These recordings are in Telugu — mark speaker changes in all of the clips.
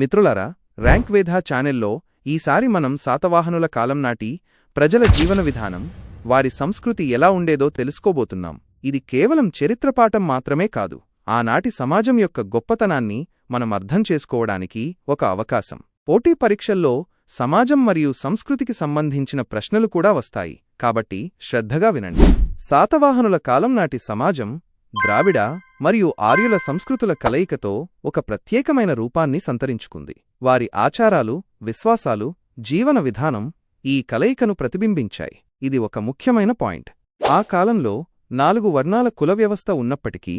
Speaker 1: మిత్రులారా ర్యాంక్ వేధా ఛానెల్లో ఈసారి మనం శాతవాహనుల కాలం నాటి ప్రజల జీవన విధానం వారి సంస్కృతి ఎలా ఉండేదో తెలుసుకోబోతున్నాం. ఇది కేవలం చరిత్రపాఠం మాత్రమే కాదు ఆనాటి సమాజం యొక్క గొప్పతనాన్ని మనం అర్థం చేసుకోవడానికి ఒక అవకాశం. పోటీ పరీక్షల్లో సమాజం మరియు సంస్కృతికి సంబంధించిన ప్రశ్నలు కూడా వస్తాయి కాబట్టి శ్రద్ధగా వినండి. శాతవాహనుల కాలం నాటి సమాజం ద్రావిడ మరియు ఆర్యుల సంస్కృతుల కలయికతో ఒక ప్రత్యేకమైన రూపాన్ని సంతరించుకుంది. వారి ఆచారాలు విశ్వాసాలు జీవన విధానం ఈ కలయికను ప్రతిబింబించాయి. ఇది ఒక ముఖ్యమైన పాయింట్. ఆ కాలంలో నాలుగు వర్ణాల కుల వ్యవస్థ ఉన్నప్పటికీ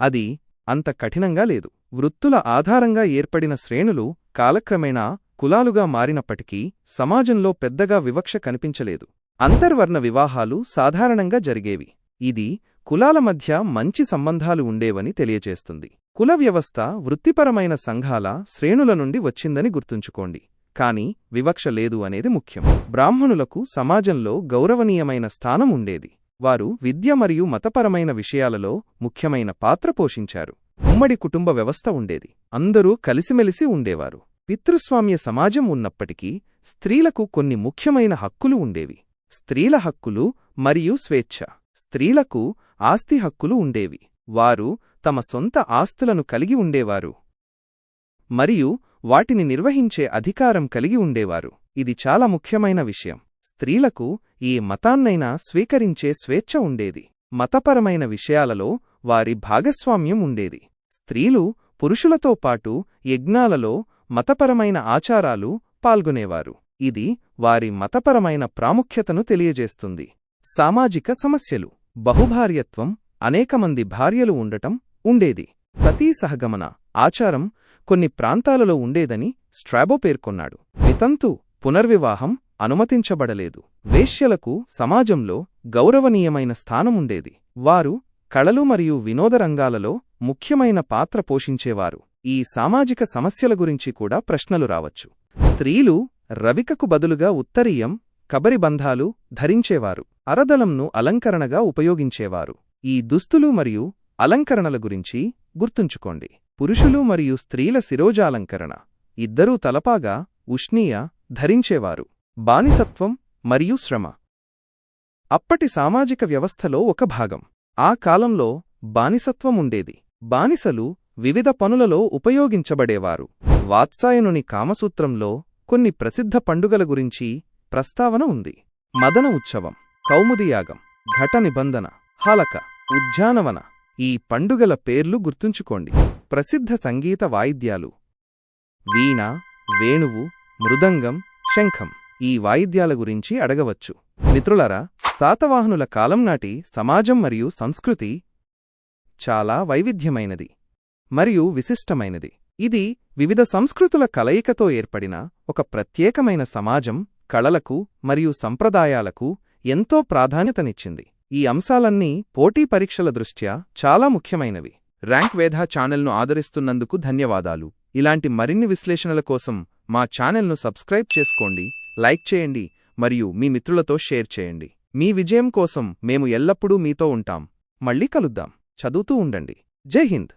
Speaker 1: అది అంత కఠినంగా లేదు. వృత్తుల ఆధారంగా ఏర్పడిన శ్రేణులు కాలక్రమేణా కులాలుగా మారినప్పటికీ సమాజంలో పెద్దగా వివక్ష కనిపించలేదు. అంతర్వర్ణ వివాహాలు సాధారణంగా జరిగేవి. ఇది కులాల మధ్య మంచి సంబంధాలు ఉండేవని తెలియచేస్తుంది. కుల వ్యవస్థ వృత్తిపరమైన సంఘాల శ్రేణుల నుండి వచ్చిందని గుర్తుంచుకోండి. కాని వివక్ష లేదు అనేది ముఖ్యం. బ్రాహ్మణులకు సమాజంలో గౌరవనీయమైన స్థానం ఉండేది. వారు విద్య మరియు మతపరమైన విషయాలలో ముఖ్యమైన పాత్ర పోషించారు. ఉమ్మడి కుటుంబ వ్యవస్థ ఉండేది. అందరూ కలిసిమెలిసి ఉండేవారు. పితృస్వామ్య సమాజం ఉన్నప్పటికీ స్త్రీలకు కొన్ని ముఖ్యమైన హక్కులు ఉండేవి. స్త్రీల హక్కులు మరియు స్వేచ్ఛ. స్త్రీలకు ఆస్తి హక్కులు ఉండేవి. వారు తమ సొంత ఆస్తులను కలిగి ఉండేవారు. మరియు వాటిని నిర్వహించే అధికారం కలిగి ఉండేవారు. ఇది చాలా ముఖ్యమైన విషయం. స్త్రీలకు ఈ మతాన్నైనా స్వీకరించే స్వేచ్ఛ ఉండేది. మతపరమైన విషయాలలో వారి భాగస్వామ్యం ఉండేది. స్త్రీలు పురుషులతో పాటు యజ్ఞాలలో మతపరమైన ఆచారాలు పాల్గొనేవారు. ఇది వారి మతపరమైన ప్రాముఖ్యతను తెలియజేస్తుంది. సామాజిక సమస్యలు. బహుభార్యత్వం అనేకమంది భార్యలు ఉండటం ఉండేది. సతీ సహగమన ఆచారం కొన్ని ప్రాంతాలలో ఉండేదని స్ట్రాబో పేర్కొన్నాడు. వితంతు పునర్వివాహం అనుమతించబడలేదు. వేశ్యలకు సమాజంలో గౌరవనీయమైన స్థానముండేది. వారు కళలు మరియు వినోద రంగాలలో ముఖ్యమైన పాత్ర పోషించేవారు. ఈ సామాజిక సమస్యల గురించి కూడా ప్రశ్నలు రావచ్చు. స్త్రీలు రవికకు బదులుగా ఉత్తరీయం కబరిబంధాలు ధరించేవారు. అరదలంను అలంకరణగా ఉపయోగించేవారు. ఈ దుస్తులు మరియు అలంకరణల గురించి గుర్తుంచుకోండి. పురుషులు మరియు స్త్రీల శిరోజాలంకరణ. ఇద్దరూ తలపాగా ఉష్ణీయ ధరించేవారు. బానిసత్వం మరియు శ్రమ. అప్పటి సామాజిక వ్యవస్థలో ఒక భాగం. ఆ కాలంలో బానిసత్వం ఉండేది. బానిసలు వివిధ పనులలో ఉపయోగించబడేవారు. వాత్సాయనుని కామసూత్రంలో కొన్ని ప్రసిద్ధ పండుగల గురించి ప్రస్తావన ఉంది. మదన ఉత్సవం కౌముదియాగం ఘట నిబంధన హలక ఉద్యానవన. ఈ పండుగల పేర్లు గుర్తుంచుకోండి. ప్రసిద్ధ సంగీత వాయిద్యాలు. వీణ వేణువు మృదంగం శంఖం ఈ వాయిద్యాల గురించి అడగవచ్చు. మిత్రులరా శాతవాహనుల కాలం నాటి సమాజం మరియు సంస్కృతి చాలా వైవిధ్యమైనది మరియు విశిష్టమైనది. ఇది వివిధ సంస్కృతుల కలయికతో ఏర్పడిన ఒక ప్రత్యేకమైన సమాజం కళలకు మరియు సంప్రదాయాలకు ఎంతో ప్రాధాన్యతనిచ్చింది. ఈ అంశాలన్నీ పోటీ పరీక్షల దృష్ట్యా చాలా ముఖ్యమైనవి. ర్యాంక్ వేధా ఛానల్ను ఆదరిస్తున్నందుకు ధన్యవాదాలు. ఇలాంటి మరిన్ని విశ్లేషణల కోసం మా ఛానల్ను సబ్స్క్రైబ్ చేసుకోండి లైక్ చేయండి మరియు మీ మిత్రులతో షేర్ చేయండి. మీ విజయం కోసం మేము ఎల్లప్పుడూ మీతో ఉంటాం. మళ్ళీ కలుద్దాం. చదువుతూ ఉండండి. జై హింద్!